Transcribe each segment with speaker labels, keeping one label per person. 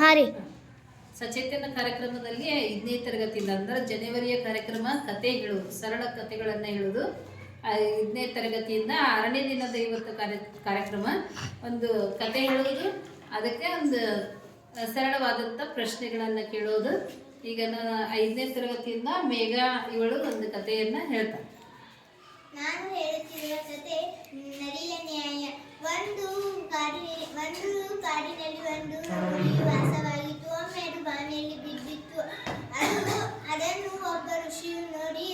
Speaker 1: ಹಾಂ ರೀ.
Speaker 2: ಸಚೇತನ ಕಾರ್ಯಕ್ರಮದಲ್ಲಿ ಐದನೇ ತರಗತಿಯಿಂದ ಅಂದ್ರೆ ಜನವರಿಯ ಕಾರ್ಯಕ್ರಮ ಕತೆ ಹೇಳುವುದು ಸರಳ ಕಥೆಗಳನ್ನು ಹೇಳುವುದು. ಐದನೇ ತರಗತಿಯಿಂದ ಆರನೇ ದಿನದ ಇವತ್ತು ಕಾರ್ಯ ಕಾರ್ಯಕ್ರಮ. ಒಂದು ಕತೆ ಹೇಳುವುದು ಅದಕ್ಕೆ ಒಂದು ಸರಳವಾದಂಥ ಪ್ರಶ್ನೆಗಳನ್ನು ಕೇಳೋದು. ಈಗ ನಾನು ಐದನೇ ತರಗತಿಯಿಂದ ಮೇಘ ಇವಳು ಒಂದು ಕಥೆಯನ್ನು ಹೇಳ್ತಾರೆ
Speaker 3: ನಾನು ಹೇಳುತ್ತಿರುವ ಕತೆ ನರಿಯ ನ್ಯಾಯ ಒಂದು ಕಾಡಿ ಒಂದು ಕಾಡಿನಲ್ಲಿ ಒಂದು ಹುಲಿ ವಾಸವಾಗಿತ್ತು ಒಮ್ಮೆ ಅದು ಬಾವಿಯಲ್ಲಿ ಬಿದ್ದಿತ್ತು ಅದು ಅದನ್ನು ಒಬ್ಬ ಋಷಿಯು ನೋಡಿ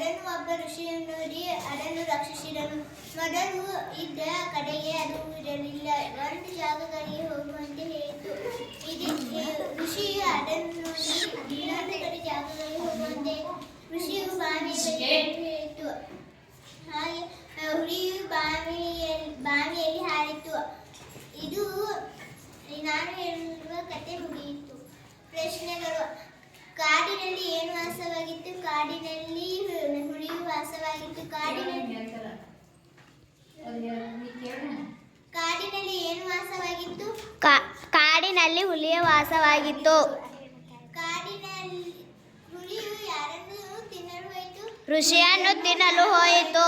Speaker 3: ಅದನ್ನು ಒಬ್ಬ ಋಷಿಯು ನೋಡಿ ಅದನ್ನು ರಕ್ಷಿಸಿದನು ಮೊದಲು ಇದ್ದ ಕಡೆಗೆ ಅದು ಇರಲಿಲ್ಲ. ಒಂದು ಜಾಗಗಳಿಗೆ ಹೋಗುವಂತೆ ಹೇಳಿತು. ಇದಕ್ಕೆ ಋಷಿಯು ಅದನ್ನು ನೋಡಿ ಇನ್ನೊಂದು ಕಡೆ ಜಾಗಗಳಿಗೆ ಹೋಗುವಂತೆ ಋಷಿಯು ಬಾವಿಯಲ್ಲಿ ಹೇಳಿತು. ಹಾಗೆ ಹುಲಿಯು ಬಾವಿಯಲ್ಲಿ ಬಾವಿಯಲ್ಲಿ ಹಾರಿತು. ಇದು ನಾನು ಹೇಳುವ ಕತೆ ಮುಗಿಯಿತು. ಪ್ರಶ್ನೆಗಳು ಕಾಡಿನಲ್ಲಿ ಏನು ವಾಸವಾಗಿತ್ತು ಕಾಡಿನಲ್ಲಿ ಹುಳಿಯು ವಾಸವಾಗಿತ್ತು. ಕಾಡಿನಲ್ಲಿ ಕಾಡಿನಲ್ಲಿ ಏನು ವಾಸವಾಗಿತ್ತು?
Speaker 1: ಕಾಡಿನಲ್ಲಿ ಹುಲಿಯ ವಾಸವಾಗಿತ್ತು.
Speaker 3: ಕಾಡಿನಲ್ಲಿ ಹುಲಿಯು ಯಾರನ್ನು ತಿನ್ನಲು ಹೋಯಿತು?
Speaker 1: ಋಷಿಯನ್ನು ತಿನ್ನಲು ಹೋಯಿತು.